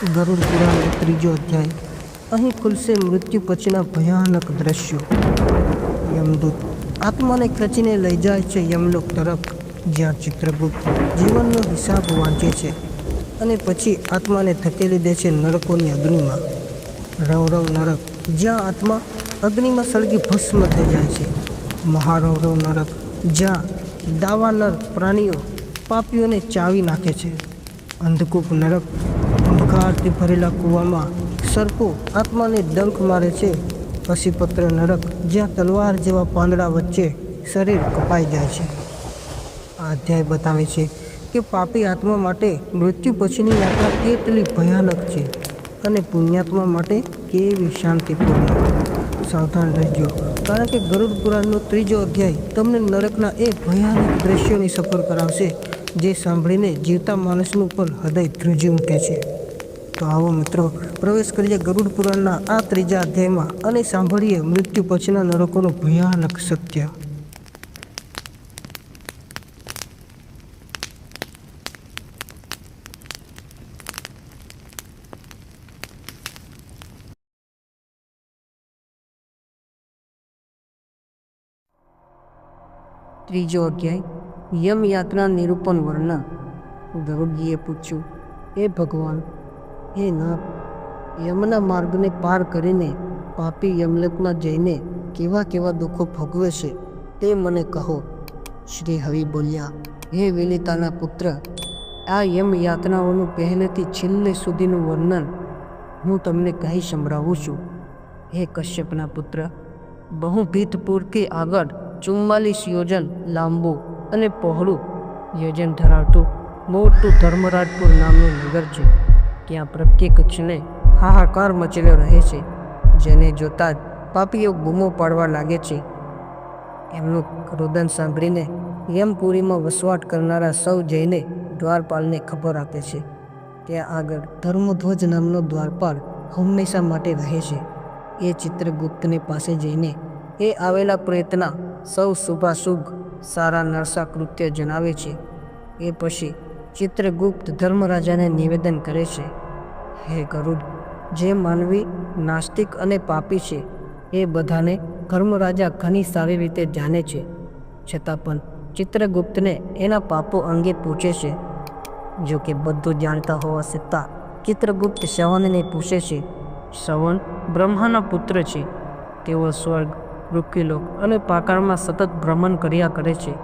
ગરુડ પુરાણનો ત્રીજો અધ્યાય. અહીં ખુલશે મૃત્યુ પછીના ભયાનક દ્રશ્યો. યમદૂત. આત્માને ખેંચીને લઈ જાય છે યમલોક તરફ, જ્યાં ચિત્રગુપ્ત જીવનનો હિસાબ વાંચે છે અને પછી આત્માને ધકેલી દે છે નરકોની અગ્નિમાં. રવરવ નરક. જ્યાં આત્મા અગ્નિમાં સળગી ભસ્મ થઈ જાય છે. મહારવરવ નરક. જ્યાં દાવાનર પ્રાણીઓ પાપીઓને ચાવી નાખે છે. અંધકૂપ નરક. અંધકારથી ભરેલા કૂવામાં સર્પો આત્માને ડંખ મારે છે. પશીપત્ર નરક, જ્યાં તલવાર જેવા પાંદડા વચ્ચે શરીર કપાઈ જાય છે. આ અધ્યાય બતાવે છે કે પાપી આત્મા માટે મૃત્યુ પછીની યાત્રા કેટલી ભયાનક છે અને પુણ્યાત્મા માટે કેવી શાંતિપૂર્ણ. સાવધાન રહેજો, કારણ કે ગરુડ પુરાણનો ત્રીજો અધ્યાય તમને નરકના એ ભયાનક દ્રશ્યોની સફર કરાવશે, જે સાંભળીને જીવતા માણસનું પણ હૃદય ધ્રુજી મૂકે છે. તો આવો મિત્રો, પ્રવેશ કરીએ ગરુડ પુરાણના આ ત્રીજા અધ્યાયમાં અને સાંભળીએ મૃત્યુ પછીના નરકોનું ભયાનક સત્ય. ત્રીજો અધ્યાય યમ યાત્રા નિરૂપણ વર્ણન. ગરુડજીએ પૂછ્યું એ ભગવાન હે નાથ યમના માર્ગને પાર કરીને પાપી યમલોકમાં જઈને કેવા કેવા દુઃખો ભોગવે છે તે મને કહો. શ્રી હવિ બોલ્યા, હે વિલિતાના પુત્ર, આ યમ યાતનાઓનું પહેલેથી છેલ્લે સુધીનું વર્ણન હું તમને કહી સંભળાવું છું. હે કશ્યપના પુત્ર બહુભીતપુરથી આગળ ચુમ્માલીસ યોજન લાંબુ અને પહોળું. યોજન ધરાવતું મોટું ધર્મરાજપુર નામનું નગર છે. ત્યાં પ્રત્યેક ક્ષણે હાહાકાર મચેલો રહે છે, જેને જોતા જ પાપીઓ બૂમો પાડવા લાગે છે. એમનું રોદન સાંભળીને યમપુરીમાં વસવાટ કરનારા સૌ જઈને દ્વારપાલને ખબર આપે છે. ત્યાં આગળ ધર્મધ્વજ નામનો દ્વારપાલ હંમેશા માટે રહે છે. એ ચિત્રગુપ્તને પાસે જઈને એ આવેલા પ્રયત્ન સૌ શુભાશુભ સારા નરસા કૃત્ય જણાવે છે. એ પછી ચિત્રગુપ્ત ધર્મરાજાને નિવેદન કરે છે, હે ગરુડ, જે માનવી નાસ્તિક અને પાપી છે, એ બધાને ધર્મરાજા ઘણી સારી રીતે જાણે છે. છતાં પણ ચિત્રગુપ્તને એના પાપો અંગે પૂછે છે. જો કે બધું જાણતા હોવા છતાં ચિત્રગુપ્ત શ્રવણને પૂછે છે, શ્રવણ બ્રહ્માના પુત્ર છે. તેઓ સ્વર્ગ, વૃક્ષિલોક અને પાકાળમાં સતત ભ્રમણ કર્યા કરે છે.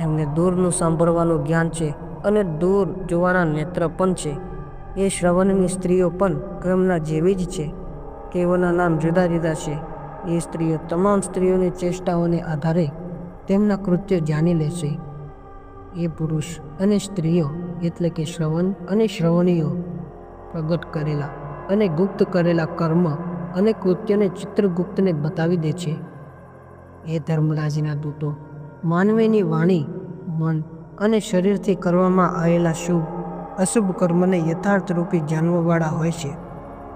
એમને દૂરનું સાંભળવાનું જ્ઞાન છે. અને દૂર જોવાના નેત્ર પણ છે. એ શ્રવણની સ્ત્રીઓ પણ ક્રમના જેવી જ છે. તેઓના નામ જુદા જુદા છે. એ સ્ત્રીઓ તમામ સ્ત્રીઓની ચેષ્ટાઓને આધારે તેમના કૃત્ય જાણી લેશે એ પુરુષ અને સ્ત્રીઓ એટલે કે શ્રવણ અને શ્રવણીઓ પ્રગટ કરેલા અને ગુપ્ત કરેલા કર્મ અને કૃત્યને ચિત્રગુપ્તને બતાવી દે છે. એ ધર્મરાજના દૂતો, માનવીની વાણી, મન અને શરીરથી કરવામાં આવેલા શુભ, અશુભ કર્મને યથાર્થરૂપી જાણવાવાળા હોય છે.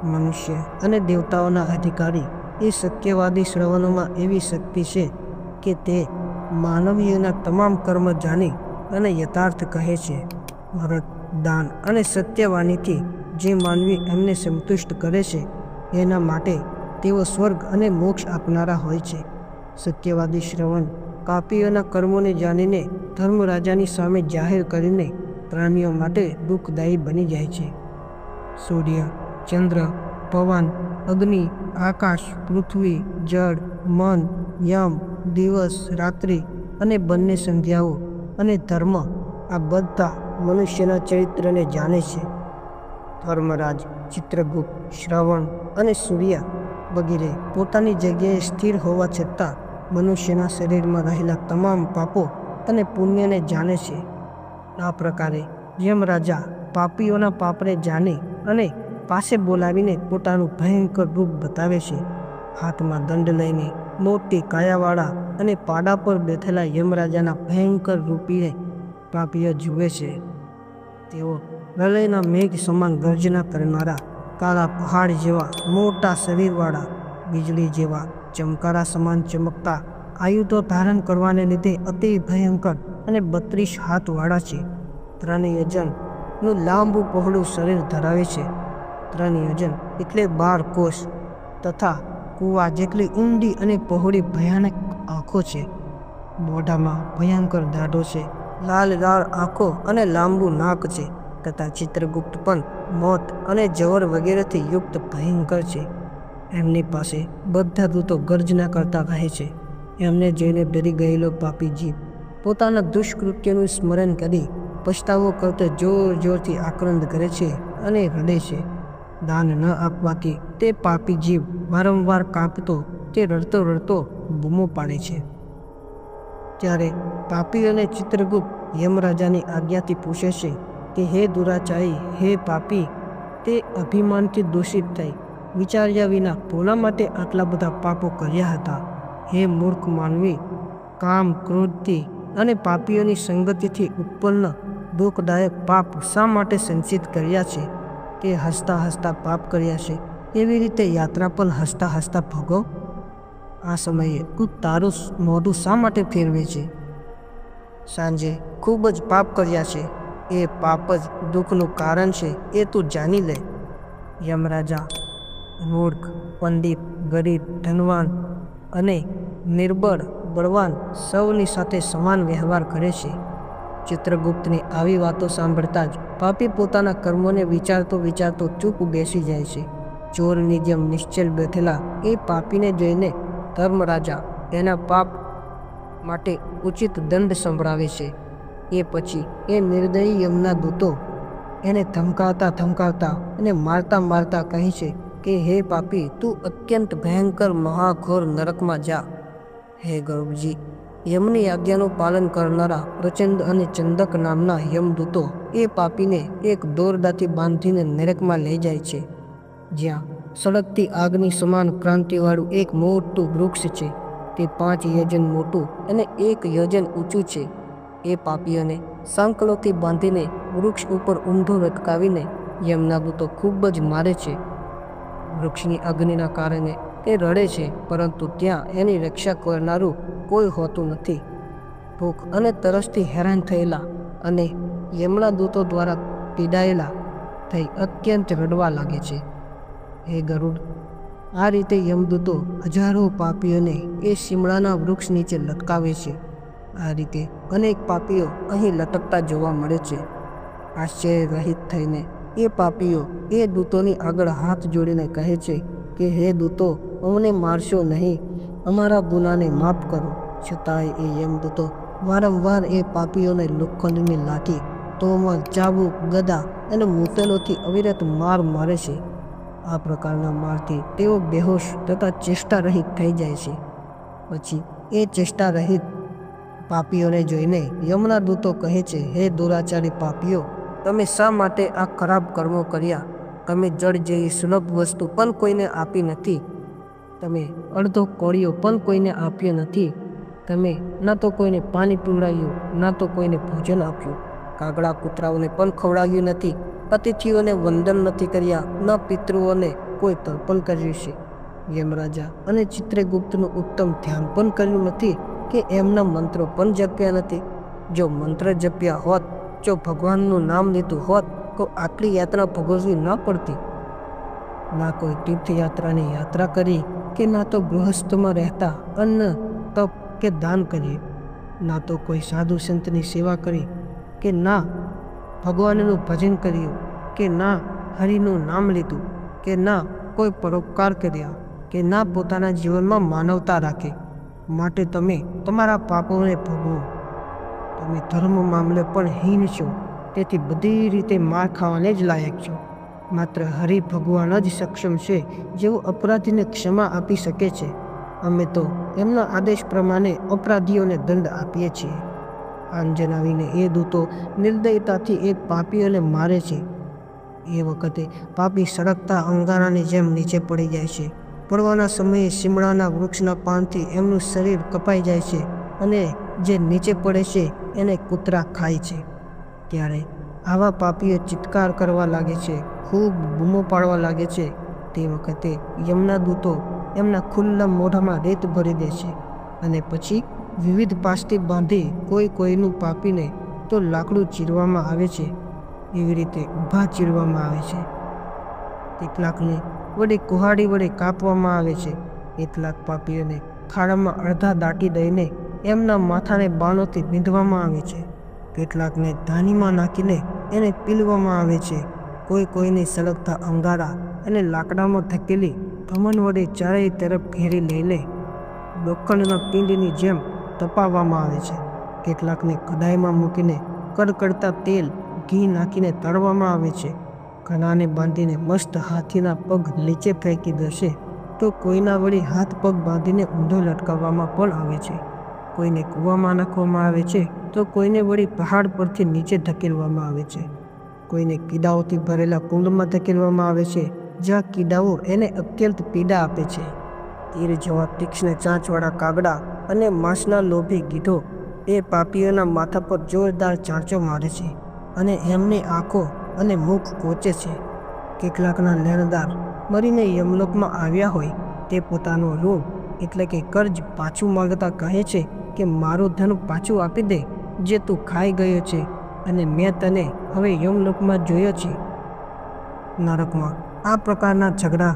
મનુષ્ય અને દેવતાઓના અધિકારી એ સત્યવાદી શ્રવણોમાં એવી શક્તિ છે કે તે માનવીયના તમામ કર્મ જાણી અને યથાર્થ કહે છે. વ્રત દાન અને સત્યવાણીથી જે માનવી એમને સંતુષ્ટ કરે છે, એના માટે તેઓ સ્વર્ગ અને મોક્ષ આપનારા હોય છે. સત્યવાદી શ્રવણ પાપીઓના કર્મોને જાણીને ધર્મરાજાની સામે જાહેર કરીને પ્રાણીઓ માટે દુઃખદાયી બની જાય છે. સૂર્ય, ચંદ્ર, પવન, અગ્નિ, આકાશ, પૃથ્વી, જળ, મન, યમ, દિવસ, રાત્રિ અને બંને સંધ્યાઓ અને ધર્મ આ બધા મનુષ્યના ચરિત્રને જાણે છે. ધર્મરાજ, ચિત્રગુપ્ત, શ્રવણ અને સૂર્ય વગેરે પોતાની જગ્યાએ સ્થિર હોવા છતાં મનુષ્યના શરીરમાં રહેલા તમામ પાપો અને પુણ્યને જાણે છે. આ પ્રકારે યમ રાજા પાપીઓના પાપને જાણે અને પાસે બોલાવીને પોતાનું ભયંકર રૂપ બતાવે છે. હાથમાં દંડ લઈને મોટી કાયાવાળા અને પાડા પર બેઠેલા યમરાજાના ભયંકર રૂપીને પાપીઓ જુએ છે. તેઓ પ્રલયના મેઘ સમાન ગર્જના કરનારા કાળા પહાડ જેવા મોટા શરીરવાળા, વીજળી જેવા ચમકારા સમાન ચમકતા આયુધો ધારણ કરવાને લીધે અતિ ભયંકર અને બત્રીસ હાથવાળા છે. ત્રણેય જણનું લાંબુ પહોળું શરીર ધરાવે છે. ત્રણયોજન એટલે બાર કોષ તથા કૂવા જેટલી ઊંડી અને પહોળી ભયાનક આંખો છે. મોઢામાં ભયંકર દાઢો છે. લાલ લાલ આંખો અને લાંબુ નાક છે. તથા ચિત્રગુપ્ત પણ મોત અને જવર વગેરેથી યુક્ત ભયંકર છે. એમની પાસે બધા ભૂતો ગર્જના કરતા કહે છે. એમને જોઈને ડરી ગયેલો પાપી જીવ પોતાના દુષ્કૃત્યનું સ્મરણ કરી પછતાવો કરતો જોર જોરથી આક્રંદ કરે છે અને રડે છે. દાન ન આપવાથી તે પાપી જીવ વારંવાર કાંપતો તે રડતો રડતો બૂમો પાડે છે. ત્યારે પાપી અને ચિત્રગુપ્ત યમરાજાની આજ્ઞાથી પૂછે છે કે, હે દુરાચારી, હે પાપી, તે અભિમાનથી દૂષિત થઈ વિચાર્યા વિના પોલા માટે આટલા બધા પાપો કર્યા હતા. હે મૂર્ખ માનવી, કામ ક્રોધથી અને પાપીઓની સંગતિથી ઉત્પન્ન દુઃખદાયક પાપ શા માટે સંચિત કર્યા છે? તે હસતા હસતા પાપ કર્યા છે? એવી રીતે યાત્રા પણ હસતા હસતા ભોગવ? આ સમયે તું તારું મોઢું શા માટે ફેરવે છે? સાંજે ખૂબ જ પાપ કર્યા છે. એ પાપ જ દુઃખનું કારણ છે, એ તું જાણી લે. યમરાજા મૂર્ખ, પંડિત, ગરીબ, ધનવાન અને નિર્બળ, બળવાન સૌની સાથે સમાન વ્યવહાર કરે છે. ચિત્રગુપ્તની આવી વાતો સાંભળતા જ પાપી પોતાના કર્મોને વિચારતો વિચારતો ચૂપ બેસી જાય છે. ચોરની જેમ નિશ્ચલ બેઠેલા એ પાપીને જોઈને ધર્મરાજા તેના પાપ માટે ઉચિત દંડ સંભળાવે છે. એ પછી એ નિર્દયી યમના દૂતો એને ધમકાવતા ધમકાવતા અને મારતા મારતા કહે છે કે, હે પાપી, તું અત્યંત ભયંકર મહાઘોર નરકમાં જા. હે ગૌરવજી યમની આજ્ઞાનું પાલન કરનારા પ્રચંડ અને ચંદક નામના યમદૂતો એ પાપીને એક દોરડાથી બાંધીને નરકમાં લઈ જાય છે. જ્યાં સળગતી આગની સમાન ક્રાંતિવાળું એક મોટું વૃક્ષ છે. તે પાંચ યજન મોટું અને એક યજન ઊંચું છે. એ પાપીઓને સાંકળોથી બાંધીને વૃક્ષ ઉપર ઊંધો લટકાવીને યમના દૂતો ખૂબ જ મારે છે. વૃક્ષની અગ્નિના કારણે તે રડે છે, પરંતુ ત્યાં એની રક્ષા કરનારું કોઈ હોતું નથી. ભૂખ અને તરસથી હેરાન થયેલા અને યમના દૂતો દ્વારા પીડાયેલા થઈ અત્યંત રડવા લાગે છે. હે ગરુડ, આ રીતે યમદૂતો હજારો પાપીઓને એ શિમળાના વૃક્ષ નીચે લટકાવે છે. આ રીતે અનેક પાપીઓ અહીં લટકતા જોવા મળે છે. આશ્ચર્ય રહિત થઈને એ પાપીઓ એ દૂતોની આગળ હાથ જોડીને કહે છે કે, હે દૂતો, અમને મારશો નહીં. અમારા ગુનાને માફ કરો. છતાંય એ યમદૂતો વારંવાર એ પાપીઓને લોખંડની લાઠી તોમર ચાબુક ગદા અને મૂતેલોથી અવિરત માર મારે છે. આ પ્રકારના મારથી તેઓ બેહોશ તથા ચેષ્ટા રહિત થઈ જાય છે. પછી એ ચેષ્ટા રહિત પાપીઓને જોઈને યમના દૂતો કહે છે, હે દુરાચારી પાપીઓ તમે શા માટે આ ખરાબ કર્મો કર્યા? તમે જળ જેવી સુલભ વસ્તુ પણ કોઈને આપી નથી. તમે અડધો કોળિયો પણ કોઈને આપ્યો નથી. તમે ન તો કોઈને પાણી પીવડાવ્યું, ન તો કોઈને ભોજન આપ્યું. કાગડા કૂતરાઓને પણ ખવડાવ્યું નથી. અતિથિઓને વંદન નથી કર્યા, ન પિતૃઓને કોઈ તર્પણ કર્યું છે. યમરાજા અને ચિત્રગુપ્તનું ઉત્તમ ધ્યાન પણ કર્યું નથી કે એમના મંત્રો પણ જપ્યા નથી. જો મંત્ર જપ્યા હોત જો ભગવાનનું નામ લીધું હોત, તો આટલી યાત્રા ભોગવવી ન પડતી. ના કોઈ તીર્થયાત્રાની યાત્રા કરી કે ના તો ગૃહસ્થમાં રહેતા અન્ન, તપ કે દાન કરીએ. ના તો કોઈ સાધુ સંતની સેવા કરી કે ના ભગવાનનું ભજન કર્યું કે ના હરિનું નામ લીધું કે ના કોઈ પરોપકાર કર્યા કે ના પોતાના જીવનમાં માનવતા રાખે. માટે તમે તમારા પાપોને ભોગવો. તમે ધર્મ મામલે પણ હીન છો, તેથી બધી રીતે માર ખાવાને જ લાયક છો. માત્ર હરિ ભગવાન જ સક્ષમ છે, જેઓ અપરાધીને ક્ષમા આપી શકે છે. અમે તો એમના આદેશ પ્રમાણે અપરાધીઓને દંડ આપીએ છીએ. આમ જણાવીને એ દૂતો નિર્દયતાથી એક પાપીઓને મારે છે. એ વખતે પાપી સળગતા અંગારાની જેમ નીચે પડી જાય છે. પડવાના સમયે શિમળાના વૃક્ષના પાનથી એમનું શરીર કપાઈ જાય છે અને જે નીચે પડે છે એને કૂતરા ખાય છે. ત્યારે આવા પાપીઓ ચિત્કાર કરવા લાગે છે, ખૂબ બૂમો પાડવા લાગે છે. તે વખતે યમના દૂતો એમના ખુલ્લા મોઢામાં રેત ભરી દે છે અને પછી વિવિધ પાસથી બાંધી કોઈ કોઈનું પાપીને તો લાકડું ચીરવામાં આવે છે, એવી રીતે ઊભા ચીરવામાં આવે છે. કેટલાકને વડે કુહાડી વડે કાપવામાં આવે છે. કેટલાક પાપીઓને ખાડામાં અડધા દાટી દઈને એમના માથાને બાણોથી બીંધવામાં આવે છે. કેટલાકને ધાનીમાં નાખીને એને પીલવામાં આવે છે. કોઈ કોઈને સળગતા અંગારા અને લાકડામાં ધકેલી ભમન વડે ચારેય તરફ ઘેરી લઈને લોખંડના પિંડની જેમ તપાવવામાં આવે છે. કેટલાકને કડાઈમાં મૂકીને કડકડતા તેલ ઘી નાખીને તળવામાં આવે છે. ઘણાને બાંધીને મસ્ત હાથીના પગ નીચે ફેંકી દેશે તો કોઈના વળી હાથ પગ બાંધીને ઊંધો લટકાવવામાં પણ આવે છે. કોઈને કૂવામાં નાખવામાં આવે છે, તો કોઈને વળી પહાડ પરથી નીચે ધકેલવામાં આવે છે. કોઈને કીડાઓથી ભરેલા કુંડમાં ધકેલવામાં આવે છે, જ્યાં કીડાઓ એને અત્યંત પીડા આપે છે. તીર જેવા તીક્ષ્ણ ચાંચવાળા કાગડા અને માંસના લોભી ગીધો એ પાપીઓના માથા પર જોરદાર ચાંચો મારે છે અને એમની આંખો અને મુખ કોચે છે. કેટલાકના લેણદાર મરીને યમલોકમાં આવ્યા હોય, તે પોતાનો ઋણ એટલે કે કર્જ પાછું માગતા કહે છે કે મારું ધન પાછું આપી દે જે તું ખાઈ ગયો છે અને મેં તને હવે યમલોકમાં જોયો છે. નરકમાં આ પ્રકારના ઝઘડા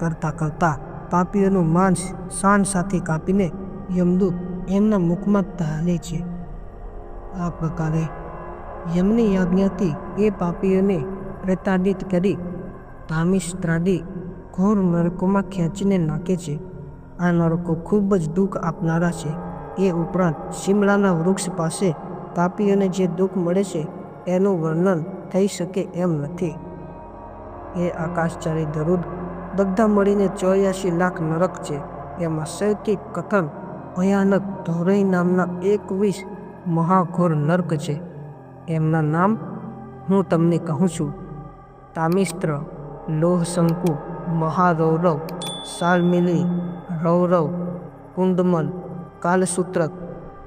કરતાં કરતાં પાપીઓનું માંસ શાન સાથે કાપીને યમદૂત એમના મુખમાં ધાલે છે. આ પ્રકારે યમની આજ્ઞાથી એ પાપીઓને પ્રતાડિત કરી તામિસ્ત્રાદી ઘોર નરકોમાં ખેંચીને નાખે છે. આ નરકો ખૂબ જ દુઃખ આપનારા છે. એ ઉપરાંત શિમલાના વૃક્ષ પાસે પાપીઓને જે દુઃખ મળે છે, એનું વર્ણન થઈ શકે એમ નથી. એ આકાશચારી દરુદ બધા મળીને ચોર્યાસી લાખ નરક છે. એમાં સૌથી કથન ભયાનક ધોરઈ નામના એકવીસ મહાઘોર નર્ક છે. એમના નામ હું તમને કહું છું. તામિસ્ત્ર, લોહશંકુ, મહારૌરવ, સાલમિલી, રૌરવ, કુંડમલ કાલસૂત્રક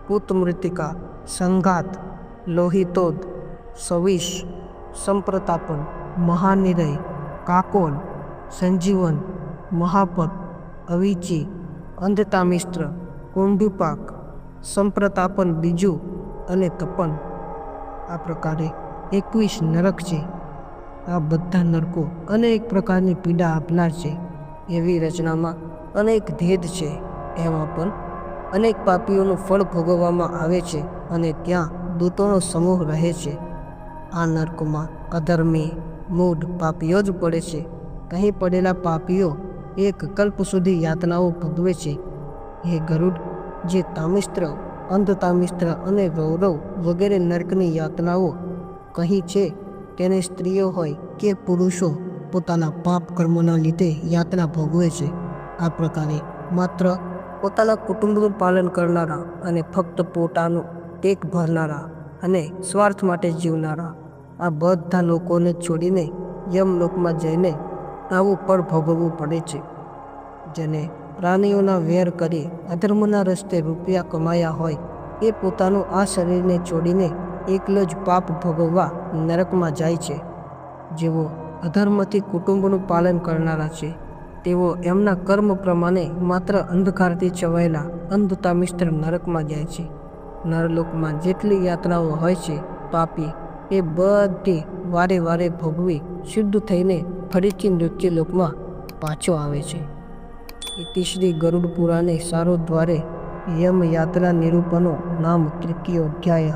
પૂતમૃતિકા સંઘાત, લોહિતોદ સવિશ સંપ્રતાપન, મહાનિરય, કાકોલ, સંજીવન, મહાપત, અવિચી, અંધતામિસ્ત્ર કુંડુપાક સંપ્રતાપન, બીજું અને તપન. આ પ્રકારે એકવીસ નરક છે. આ બધા નરકો અનેક પ્રકારની પીડા આપનાર છે. એવી રચનામાં અનેક ભેદ છે. એમાં પણ અનેક પાપીઓનું ફળ ભોગવવામાં આવે છે અને ત્યાં દૂતોનો સમૂહ રહે છે. આ નર્કમાં અધર્મી, મૂઢ પાપીઓ જ પડે છે. અહીં પડેલા પાપીઓ એક કલ્પ સુધી યાતનાઓ ભોગવે છે. હે ગરુડ, જે તામિસ્ત્ર અંધતામિસ્ત્ર અને ગૌરવ વગેરે નર્કની યાતનાઓ કહી છે, તેને સ્ત્રીઓ હોય કે પુરુષો પોતાના પાપ કર્મોના લીધે યાતના ભોગવે છે. આ પ્રકારે માત્ર પોતાના કુટુંબનું પાલન કરનારા અને ફક્ત પોતાનું ટેક ભરનારા અને સ્વાર્થ માટે જીવનારા. આ બધા લોકોને છોડીને યમલોકમાં જઈને આવું પણ ભોગવવું પડે છે. જેને પ્રાણીઓના વેર કરી અધર્મના રસ્તે રૂપિયા કમાયા હોય, એ પોતાનું આ શરીરને છોડીને એકલો જ પાપ ભોગવવા નરકમાં જાય છે. જેઓ અધર્મથી કુટુંબનું પાલન કરનારા છે. તેઓ એમના કર્મ પ્રમાણે માત્ર અંધકારથી છવાયેલા અંધતા મિસ્ત્ર નરકમાં જાય છે. નરલોકમાં જેટલી યાત્રાઓ હોય છે, પાપી એ બધી વારે વારે ભોગવી શુદ્ધ થઈને ફરીથી મૃત્યુલોકમાં પાછો આવે છે. ઇતિ શ્રી ગરુડ પુરાણે સારો દ્વારે યમ યાત્રા નિરૂપણો નામ તૃતીય અધ્યાય